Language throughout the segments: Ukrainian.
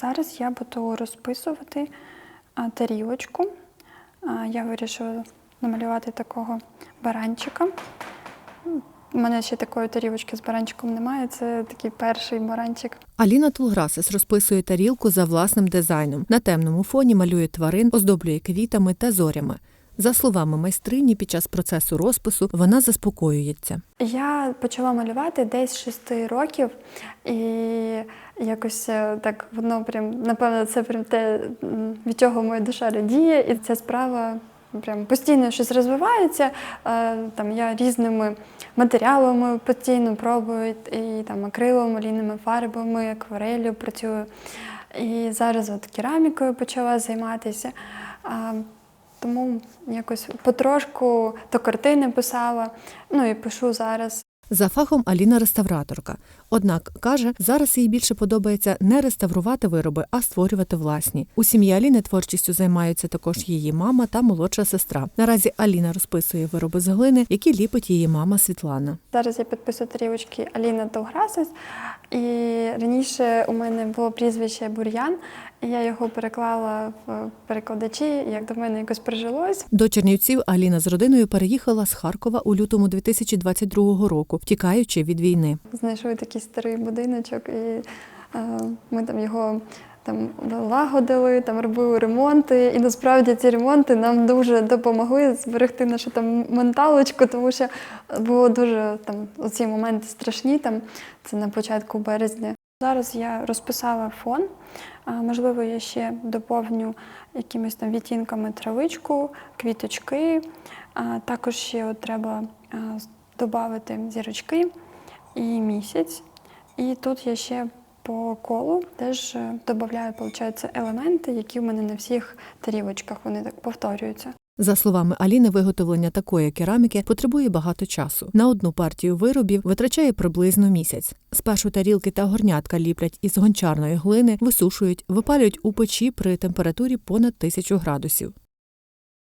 Зараз я буду розписувати тарілочку. Я вирішила намалювати такого баранчика. У мене ще такої тарілочки з баранчиком немає. Це такий перший баранчик. Аліна Тулграсис розписує тарілку за власним дизайном. На темному фоні малює тварин, оздоблює квітами та зорями. За словами майстрині, під час процесу розпису вона заспокоюється. Я почала малювати десь з 6 років, і якось е, так воно прям, напевно, це прям те, від чого моя душа радіє, і ця справа прям постійно щось розвивається. Е, Там я різними матеріалами постійно пробую, і там акрилом, олійними фарбами, акварелью працюю. І зараз от керамікою почала займатися. Тому якось потрошку то картини писала, ну і пишу зараз. За фахом Аліна реставраторка. Однак каже, зараз їй більше подобається не реставрувати вироби, а створювати власні. У сім'ї Аліни творчістю займаються також її мама та молодша сестра. Наразі Аліна розписує вироби з глини, які ліпить її мама Світлана. Зараз я підписую тарілочки Аліна Довграсис. І раніше у мене було прізвище Бур'ян, і я його переклала в перекладачі, і як до мене якось прижилось. До Чернівців Аліна з родиною переїхала з Харкова у лютому 2022 року, втікаючи від війни. Знайшли такий старий будиночок, і е, ми там його там лагодили, там робили ремонти. І насправді ці ремонти нам дуже допомогли зберегти нашу там менталочку, тому що було дуже там оці моменти страшні. Там це на початку березня. Зараз я розписала фон. Можливо, я ще доповню якимись там відтінками травичку, квіточки. Також ще треба додати зірочки і місяць. І тут я ще по колу теж додаю, виходить, елементи, які в мене на всіх тарілочках вони так повторюються. За словами Аліни, виготовлення такої кераміки потребує багато часу. На одну партію виробів витрачає приблизно місяць. Спершу тарілки та горнятка ліплять із гончарної глини, висушують, випалюють у печі при температурі понад тисячу градусів.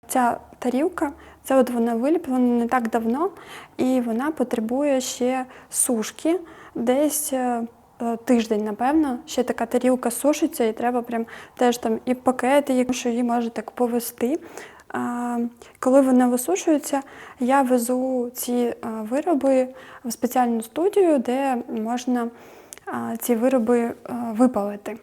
Ця тарілка, це от вона виліплена не так давно, і вона потребує ще сушки десь. е, е, Тиждень, напевно, ще така тарілка сушиться, і треба прям теж там і пакети, якщо її може так повести. Коли вона висушується, я везу ці е, вироби в спеціальну студію, де можна ці вироби е, випалити.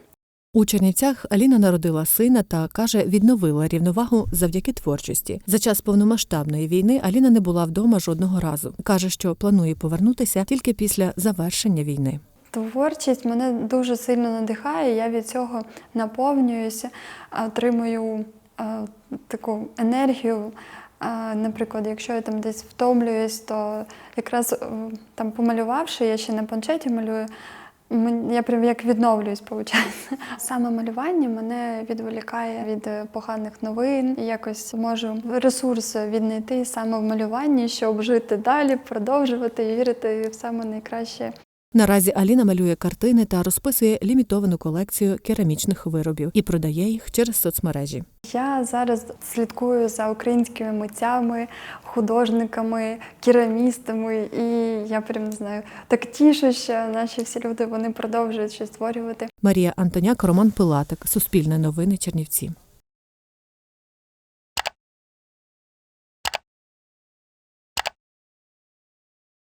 У Чернівцях Аліна народила сина та каже, відновила рівновагу завдяки творчості. За час повномасштабної війни Аліна не була вдома жодного разу. каже, що планує повернутися тільки після завершення війни. Творчість мене дуже сильно надихає. Я від цього наповнююся, отримую таку енергію. Наприклад, якщо я там десь втомлююсь, то якраз е, там помалювавши, я ще на планшеті малюю. Я прям як відновлююсь, виходить. Саме малювання мене відволікає від е, поганих новин. Якось можу ресурс віднайти саме в малюванні, щоб жити далі, продовжувати і вірити в саме найкраще Наразі Аліна малює картини та розписує лімітовану колекцію керамічних виробів і продає їх через соцмережі. Я зараз слідкую за українськими митцями, художниками, керамістами, і я прям не знаю, так тішу, що наші всі люди вони продовжують щось створювати. Марія Антоняк, Роман Пилатик, Суспільне новини Чернівці.